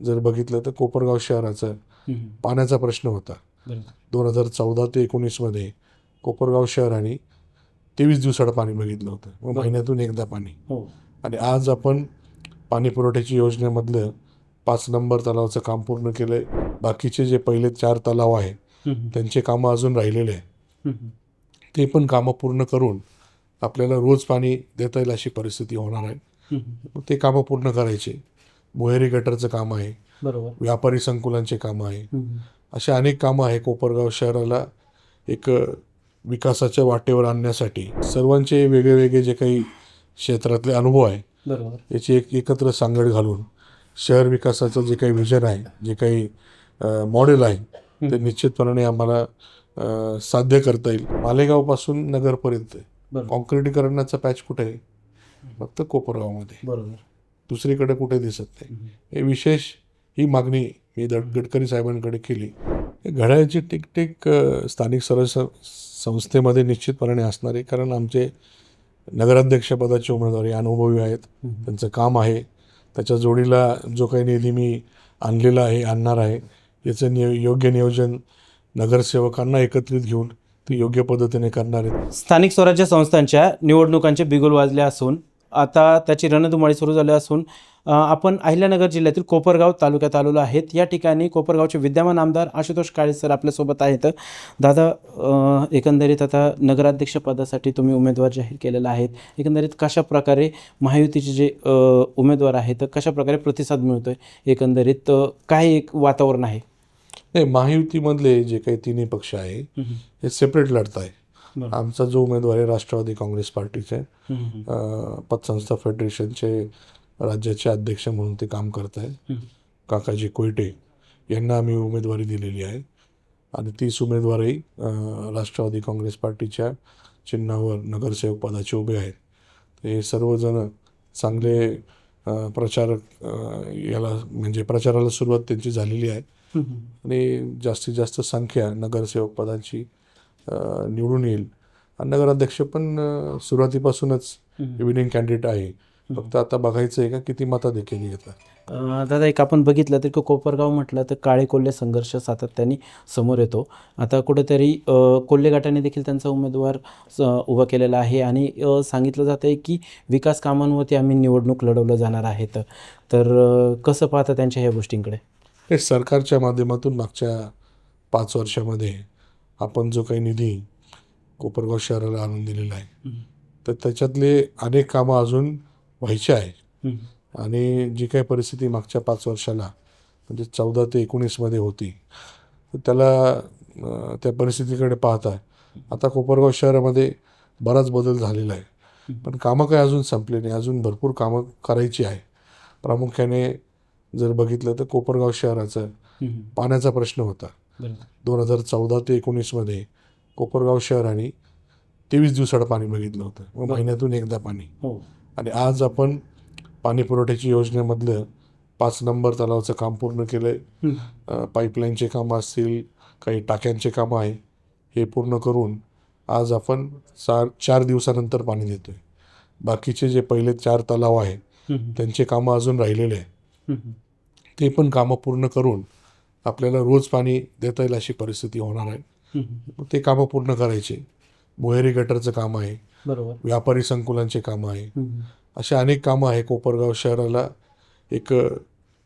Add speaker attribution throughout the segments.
Speaker 1: जर बघितलं तर कोपरगाव शहराचा. पाण्याचा प्रश्न होता. दोन हजार चौदा ते एकोणीसमध्ये कोपरगाव शहराने तेवीस दिवसाड पाणी बघितलं होतं मग. महिन्यातून एकदा पाणी
Speaker 2: हो
Speaker 1: आणि आज आपण पाणी पुरवठ्याची योजनेमधलं पाच नंबर तलावाचं काम पूर्ण केलं आहे बाकीचे जे पहिले चार तलाव आहे. त्यांचे कामं अजून राहिलेले आहे. ते पण कामं पूर्ण करून आपल्याला रोज पाणी देता येईल अशी परिस्थिती होणार आहे ते कामं पूर्ण करायचे भुहेरी गटरचं काम आहे
Speaker 2: बरोबर.
Speaker 1: व्यापारी संकुलांचे कामं आहे. अशा अनेक कामं आहे कोपरगाव शहराला एक विकासाच्या वाटेवर आणण्यासाठी. सर्वांचे वेगळे वेगळे जे काही क्षेत्रातले अनुभव आहे
Speaker 2: बरोबर.
Speaker 1: याची एक एकत्र सांगड घालून शहर विकासाचं जे काही विजन आहे जे काही मॉडेल आहे ते निश्चितपणाने आम्हाला साध्य करता येईल. मालेगावपासून नगरपर्यंत. कॉन्क्रिटीकरणाचा पॅच कुठे आहे? फक्त कोपरगावमध्ये.
Speaker 2: बरोबर.
Speaker 1: दुसरीकडे कुठे दिसत नाही. हे विशेष ही मागणी मी दड गडकरी साहेबांकडे केली. घड्याळची टिकटिक स्थानिक स्वराज्य सं संस्थेमध्ये निश्चितपणे असणार आहे कारण आमचे नगराध्यक्षपदाचे उमेदवार अनुभवी आहेत. त्यांचं काम आहे. त्याच्या जोडीला जो काही निधी मी आणलेला आहे आणणार आहे याचं नियो योग्य नियोजन नगरसेवकांना एकत्रित घेऊन ते योग्य पद्धतीने करणार आहेत.
Speaker 2: स्थानिक स्वराज्य संस्थांच्या निवडणुकांचे बिगुल वाजले असून आता त्याची रणधुमाळी सुरू झाली असून आपण अहिल्यानगर जिल्ह्यातील कोपरगाव तालुक्यात आलेलो आहेत. या ठिकाणी कोपरगावचे विद्यमान आमदार आशुतोष काळे सर आपल्यासोबत आहेत. दादा एकंदरीत आता नगराध्यक्षपदासाठी तुम्ही उमेदवार जाहीर केलेला आहेत. एकंदरीत कशा प्रकारे महायुतीचे जे उमेदवार आहेत कशा प्रकारे प्रतिसाद मिळतोय? एकंदरीत अ, काय एक वातावरण आहे?
Speaker 1: नाही महायुतीमधले जे काही तिन्ही पक्ष आहे हे सेपरेट लढत आहे. आमचा जो उमेदवार आहे राष्ट्रवादी काँग्रेस पार्टीचे पतसंस्था फेडरेशनचे राज्याचे अध्यक्ष म्हणून ते काम करत आहे. काकाजी कोयटे यांना आम्ही उमेदवारी दिलेली आहे. आणि तीच उमेदवारही राष्ट्रवादी काँग्रेस पार्टीच्या चिन्हावर नगरसेवक पदाचे उभे आहेत. ते सर्वजण चांगले प्रचारक अ, याला म्हणजे प्रचाराला सुरुवात त्यांची झालेली आहे. आणि जास्तीत जास्त संख्या नगरसेवक पदांची निवडून येईल. नगराध्यक्ष पण सुरुवातीपासूनच. विनिंग कॅन्डिडेट आहे. फक्त आता बघायचं आहे का किती मताधिक्याने घेतात
Speaker 2: अं, दादा एक आपण बघितलं तर की कोपरगाव म्हटलं तर काळे कोल्हे संघर्ष सातत्याने समोर येतो. आता कुठेतरी कोल्हे गटाने देखील त्यांचा उमेदवार स- उभा केलेला आहे आणि सांगितलं जातं आहे की विकास कामांवरती आम्ही निवडणूक लढवलं जाणार आहेत. तर कसं पाहता त्यांच्या ह्या गोष्टींकडे?
Speaker 1: हे सरकारच्या माध्यमातून मागच्या पाच वर्षामध्ये आपण जो काही निधी कोपरगाव शहराला आणून दिलेला आहे. तर त्याच्यातले अनेक कामं अजून व्हायचे आहे आणि जी काही परिस्थिती मागच्या पाच वर्षाला म्हणजे चौदा ते एकोणीसमध्ये होती तर त्याला त्या परिस्थितीकडे पाहता आता कोपरगाव शहरामध्ये बराच बदल झालेला आहे. पण कामं काही अजून संपली नाही. अजून भरपूर कामं करायची आहे. प्रामुख्याने जर बघितलं तर कोपरगाव शहराचा पाण्याचा प्रश्न होता. दोन हजार चौदा ते एकोणीसमध्ये कोपरगाव शहराने तेवीस दिवसाड पाणी बघितलं होतं. मग
Speaker 2: बरं.
Speaker 1: महिन्यातून एकदा पाणी.
Speaker 2: हो.
Speaker 1: आणि आज आपण पाणी पुरवठ्याची योजनेमधलं पाच नंबर तलावाचं काम पूर्ण केलं आहे पाईपलाईनचे कामं असतील काही टाक्यांचे कामं आहे हे पूर्ण करून आज आपण चार चार दिवसानंतर पाणी देतो आहे बाकीचे जे पहिले चार तलाव आहे त्यांचे कामं अजून राहिलेले आहे ते पण कामं पूर्ण करून आपल्याला रोज पाणी देता येईल अशी परिस्थिती होणार आहे. ते कामं पूर्ण करायचे. भुहेरी गटरचं काम आहे.
Speaker 2: बरोबर.
Speaker 1: व्यापारी संकुलांचे कामं आहे. अशा अनेक कामं आहे कोपरगाव शहराला एक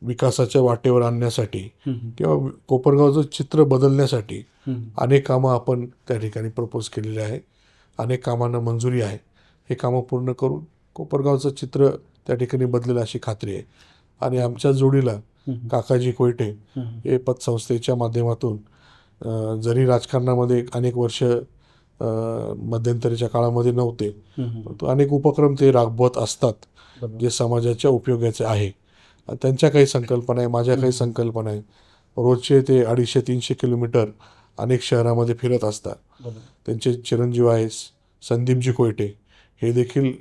Speaker 1: विकासाच्या वाटेवर आणण्यासाठी किंवा कोपरगावचं चित्र बदलण्यासाठी अनेक कामं आपण त्या ठिकाणी प्रपोज केलेले आहे. अनेक कामांना मंजुरी आहे. हे कामं पूर्ण करून कोपरगावचं चित्र त्या ठिकाणी बदलेलं अशी खात्री आहे. आणि आमच्या जोडीला काकाजी कोयटे हे पतसंस्थेच्या माध्यमातून जरी राजकारणामध्ये अनेक वर्ष मध्यंतरीच्या काळामध्ये नव्हते परंतु अनेक उपक्रम ते राबवत असतात जे समाजाच्या उपयोगाचे आहे. त्यांच्या काही संकल्पना आहे माझ्या काही संकल्पना आहे. रोजचे ते अडीचशे तीनशे किलोमीटर अनेक शहरामध्ये फिरत असतात. त्यांचे चिरंजीव आहे संदीपजी कोयटे हे देखील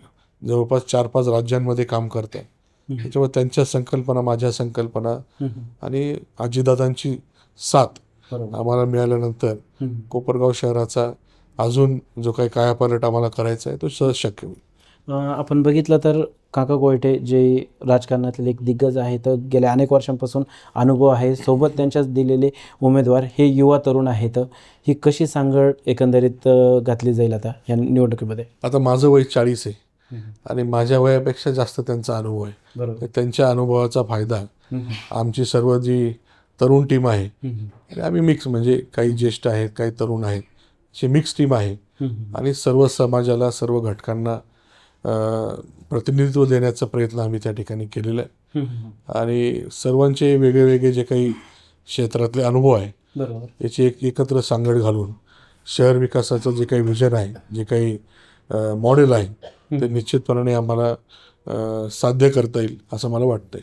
Speaker 1: जवळपास चार पाच राज्यांमध्ये काम करतात. त्याच्यामुळे त्यांच्या संकल्पना माझ्या संकल्पना आणि आजीदादांची साथ आम्हाला मिळाल्यानंतर कोपरगाव शहराचा अजून जो काही कायापालट आम्हाला करायचा आहे तो सहज शक्य होईल.
Speaker 2: आपण बघितलं तर काका कोयटे जे राजकारणातील एक दिग्गज आहेत गेल्या अनेक वर्षांपासून अनुभव आहे. सोबत त्यांच्याच दिलेले उमेदवार हे युवा तरुण आहेत. ही कशी सांगड एकंदरीत घातली जाईल आता या निवडणुकीमध्ये?
Speaker 1: आता माझं वय चाळीस आहे आणि माझ्या वयापेक्षा जास्त त्यांचा अनुभव आहे. तर त्यांच्या अनुभवाचा फायदा आमची सर्व जी तरुण टीम आहे. आणि आम्ही मिक्स म्हणजे काही ज्येष्ठ आहेत काही तरुण आहेत. अशी मिक्स टीम आहे. आणि सर्व समाजाला सर्व घटकांना प्रतिनिधित्व देण्याचा प्रयत्न आम्ही त्या ठिकाणी केलेला आहे. आणि सर्वांचे वेगळे वेगळे जे काही क्षेत्रातले अनुभव आहे याची एक एकत्र सांगड घालून शहर विकासाचं जे काही विजन आहे जे काही मॉडेल आहे ते निश्चितपणाने आम्हाला साध्य करता येईल असं मला वाटतंय.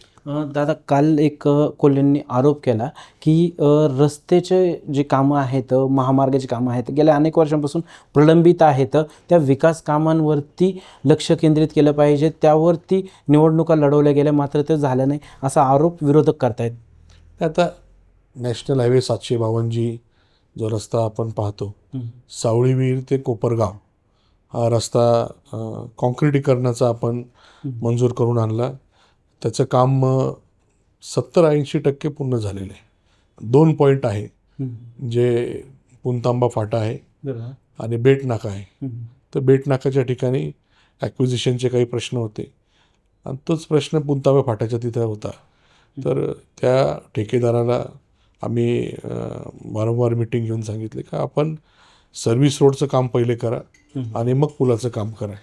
Speaker 2: दादा काल एक कोल्हेंनी आरोप केला की रस्त्याचे जे कामं आहेत महामार्गाची कामं आहेत गेल्या अनेक वर्षांपासून प्रलंबित आहेत त्या विकास कामांवरती लक्ष केंद्रित केलं पाहिजे त्यावरती निवडणुका लढवल्या गेल्या मात्र ते झालं नाही असा आरोप विरोधक करतायत.
Speaker 1: आता नॅशनल हायवे सातशे बावन्न जी जो रस्ता आपण पाहतो सावळीवीर ते कोपरगाव हा रस्ता अं, काँक्रिटीकरणाचा आपण मंजूर करून आणला. त्याचं काम सत्तर ऐंशी टक्के पूर्ण झालेलं आहे. दोन पॉईंट आहे. जे पुनतांबा फाटा आहे आणि बेट नाका आहे. तर बेट नाकाच्या ठिकाणी ॲक्विजिशनचे काही प्रश्न होते. आणि तोच प्रश्न पुनतांबा फाट्याच्या तिथं होता. तर त्या ठेकेदाराला आम्ही वारंवार मिटिंग घेऊन सांगितले का आपण सर्व्हिस रोडचं काम पहिले करा. आणि मग पुलाचं काम करा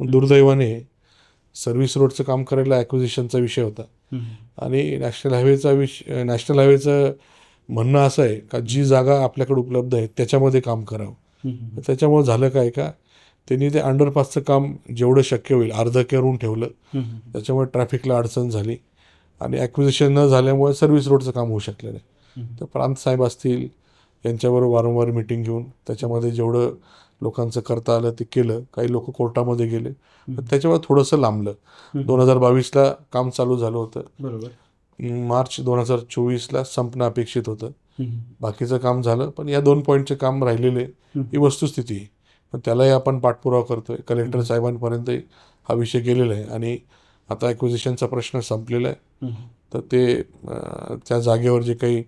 Speaker 1: पण दुर्दैवाने सर्व्हिस रोडचं काम करायला ॲक्विजिशनचा विषय होता. आणि नॅशनल हायवेचा विष नॅशनल हायवेचं म्हणणं असं आहे का जी जागा आपल्याकडे उपलब्ध आहे त्याच्यामध्ये काम करावं. त्याच्यामुळं झालं काय का त्यांनी ते अंडरपासचं काम जेवढं शक्य होईल अर्ध करून ठेवलं. त्याच्यामुळे ट्रॅफिकला अडचण झाली. आणि ॲक्विजिशन न झाल्यामुळे सर्व्हिस रोडचं काम होऊ शकलं नाही. तर प्रांत साहेब असतील यांच्याबरोबर वारंवार मिटिंग घेऊन त्याच्यामध्ये जेवढं लोकांचं करता आलं ते केलं. काही लोक कोर्टामध्ये गेले. त्याच्यावर थोडंसं लांबलं. दोन हजार बावीसला काम चालू झालं होतं.
Speaker 2: बरोबर.
Speaker 1: मार्च दोन हजार चोवीसला संपणं अपेक्षित होतं. बाकीचं काम झालं. पण या दोन पॉईंटचे काम राहिलेले ही वस्तुस्थिती आहे. पण त्यालाही आपण पाठपुरावा करतोय. कलेक्टर साहेबांपर्यंतही हा विषय गेलेला आहे. आणि आता ॲक्विजिशनचा प्रश्न संपलेला आहे. तर ते त्या जागेवर जे काही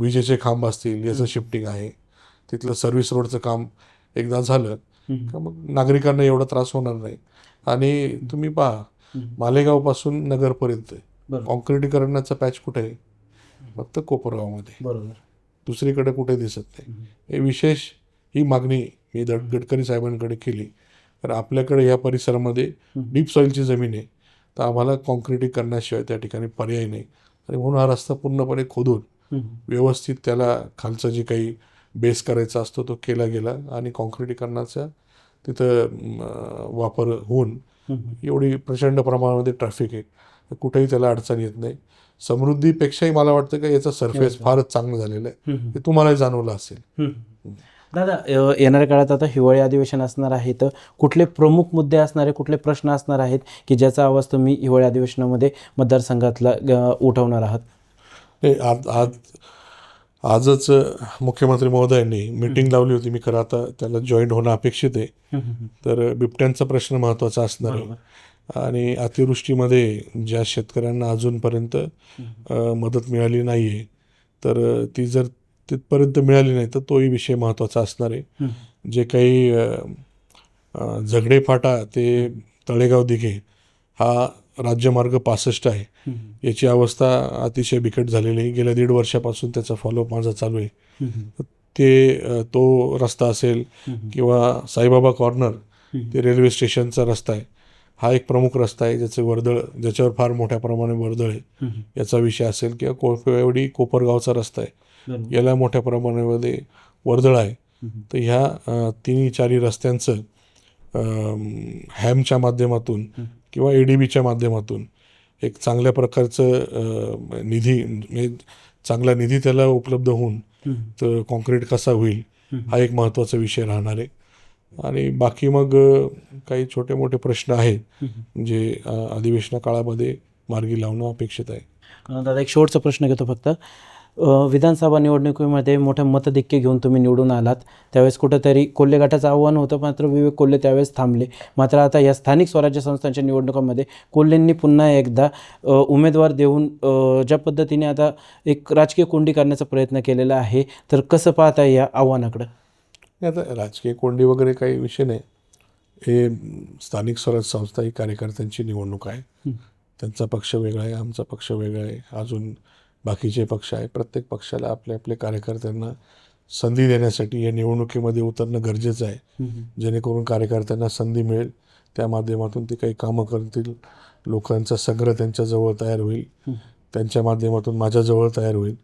Speaker 1: विजेचे खांब असतील याचं शिफ्टिंग आहे. तिथलं सर्व्हिस रोडचं काम एकदा झालं का मग नागरिकांना एवढा त्रास होणार नाही. आणि तुम्ही पहा मालेगावपासून नगरपर्यंत
Speaker 2: बरोबर.
Speaker 1: कॉन्क्रिटीकरणाचा पॅच कुठे आहे? फक्त कोपरगावमध्ये.
Speaker 2: बरोबर.
Speaker 1: दुसरीकडे कुठे दिसत नाही. हे विशेष ही मागणी मी दड गडकरी साहेबांकडे केली. तर आपल्याकडे या परिसरामध्ये डीप सॉईलची जमीन आहे. तर आम्हाला कॉन्क्रिटीकरणाशिवाय त्या ठिकाणी पर्याय नाही. आणि म्हणून हा रस्ता पूर्णपणे खोदून व्यवस्थित त्याला खालचा जे काही बेस करायचा असतो तो केला गेला आणि कॉन्क्रिटीकरणाचा तिथं वापर होऊन एवढी प्रचंड प्रमाणामध्ये ट्रॅफिक आहे. तर कुठेही त्याला अडचण येत नाही. समृद्धीपेक्षाही मला वाटतं का याचा सरफेस फारच चांगलं झालेलं आहे. हे तुम्हालाही जाणवलं असेल.
Speaker 2: दादा येणाऱ्या काळात आता हिवाळी अधिवेशन असणार आहे तर कुठले प्रमुख मुद्दे असणारे कुठले प्रश्न असणार आहेत की ज्याचा आवाज तुम्ही हिवाळी अधिवेशनामध्ये मतदारसंघातला उठवणार आहात?
Speaker 1: नाही आज आज आजच मुख्यमंत्री महोदयांनी मीटिंग लावली होती. मी खरं आता त्याला जॉईन होणं अपेक्षित आहे. तर बिबट्यांचा प्रश्न महत्त्वाचा असणार आहे. आणि अतिवृष्टीमध्ये ज्या शेतकऱ्यांना अजूनपर्यंत मदत मिळाली नाही आहे तर ती जर तिथपर्यंत मिळाली नाही तर तोही विषय महत्त्वाचा असणार आहे. जे काही झगडे फाटा ते तळेगाव दिघे हा राज्यमार्ग पासष्ट आहे. याची अवस्था अतिशय बिकट झालेली आहे. गेल्या दीड वर्षापासून त्याचा फॉलोअप माझा चालू आहे. ते तो रस्ता असेल किंवा साईबाबा कॉर्नर ते रेल्वे स्टेशनचा रस्ता आहे. हा एक प्रमुख रस्ता आहे ज्याचे वर्दळ ज्याच्यावर फार मोठ्या प्रमाणे वर्दळ आहे. याचा विषय असेल किंवा कोळपेवाडी कोपरगावचा रस्ता आहे. याला मोठ्या प्रमाणामध्ये वर्दळ आहे. तर ह्या तिन्ही चारी रस्त्यांचं हॅमच्या माध्यमातून किंवा ए डी बीच्या माध्यमातून एक चांगल्या प्रकारचं निधी म्हणजे चांगला निधी त्याला उपलब्ध होऊन तर कॉन्क्रीट कसा होईल हा एक महत्त्वाचा विषय राहणार आहे. आणि बाकी मग काही छोटे मोठे प्रश्न आहेत जे अधिवेशना काळामध्ये मार्गी लावणं अपेक्षित आहे.
Speaker 2: दादा एक शेवटचा प्रश्न घेतो फक्त. विधानसभा निवडणुकीमध्ये मोठं मतधिक्य घेऊन तुम्ही निवडून आलात. त्यावेळेस कुठंतरी कोल्हे गटाचं आव्हान होतं मात्र विवेक कोल्हे त्यावेळेस थांबले. मात्र आता या स्थानिक स्वराज्य संस्थांच्या निवडणुकांमध्ये कोल्हेंनी पुन्हा एकदा उमेदवार देऊन ज्या पद्धतीने आता एक राजकीय कोंडी करण्याचा प्रयत्न केलेला आहे तर कसं पाहता या आव्हानाकडं?
Speaker 1: आता राजकीय कोंडी वगैरे काही विषय नाही. हे स्थानिक स्वराज संस्था ही कार्यकर्त्यांची निवडणूक आहे. त्यांचा पक्ष वेगळा आहे आमचा पक्ष वेगळा आहे. अजून बाकीचे पक्ष आहे प्रत्येक पक्षाला आपल्या आपल्या कार्यकर्त्यांना संधी देण्यासाठी या निवडणुकीमध्ये उतरणं गरजेचं आहे. जेणेकरून कार्यकर्त्यांना संधी मिळेल. त्या माध्यमातून ते काही कामं करतील. लोकांचा संग्रह त्यांच्याजवळ तयार होईल. त्यांच्या माध्यमातून माझ्याजवळ तयार होईल.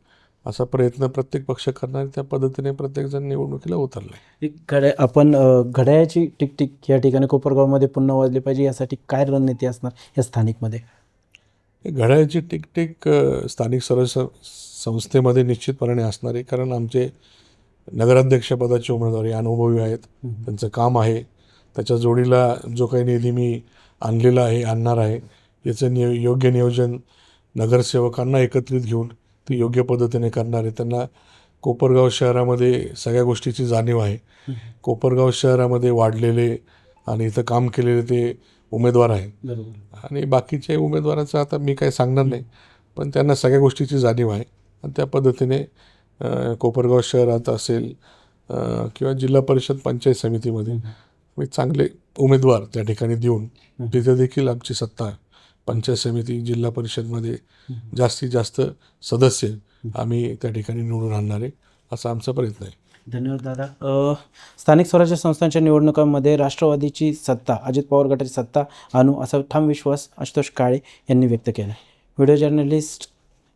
Speaker 1: असा प्रयत्न प्रत्येक पक्ष करणार त्या पद्धतीने प्रत्येकजण निवडणुकीला उतरला आहे.
Speaker 2: एक घड्या आपण घड्याळाची टिकटिक या ठिकाणी कोपरगावमध्ये पुन्हा वाजली पाहिजे. यासाठी काय रणनीती असणार या स्थानिकमध्ये?
Speaker 1: घड्याळाची टिकटिक स्थानिक स्वराज संस्थेमध्ये निश्चितपणे असणार आहे कारण आमचे नगराध्यक्षपदाचे उमेदवार अनुभवी आहेत. त्यांचं काम आहे. त्याच्या जोडीला जो काही निधी मी आणलेला आहे आणणार आहे याचं नियो योग्य नियोजन नगरसेवकांना एकत्रित घेऊन ते योग्य पद्धतीने करणार आहे. त्यांना कोपरगाव शहरामध्ये सगळ्या गोष्टीची जाणीव आहे. कोपरगाव शहरामध्ये वाढलेले आणि इथं काम केलेले ते उमेदवार आहेत
Speaker 2: बरोबर.
Speaker 1: आणि बाकीच्या उमेदवाराचं आता मी काही सांगणार नाही पण त्यांना सगळ्या गोष्टीची जाणीव आहे. आणि त्या पद्धतीने कोपरगाव शहरात असेल किंवा जिल्हा परिषद पंचायत समितीमध्ये मी चांगले उमेदवार त्या ठिकाणी देऊन तिथे देखील आमची सत्ता पंचायत समिती जिल्हा परिषदमध्ये जास्तीत जास्त सदस्य आम्ही त्या ठिकाणी निवडून आणणार आहे असा आमचा प्रयत्न आहे.
Speaker 2: धन्यवाद दादा. स्थानिक स्वराज्य संस्थांच्या निवडणुकांमध्ये राष्ट्रवादीची सत्ता अजित पवार गटाची सत्ता आणू असा ठाम विश्वास आशुतोष काळे यांनी व्यक्त केला. Video journalist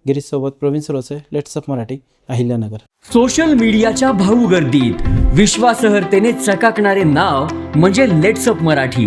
Speaker 2: गिरीशसोबत Praveen Sarose let's up Marathi Ahilyanagar.
Speaker 3: Social मीडियाच्या भाऊ गर्दीत विश्वासार्हतेने चकाकणारे नाव म्हणजे लेट्सअप मराठी.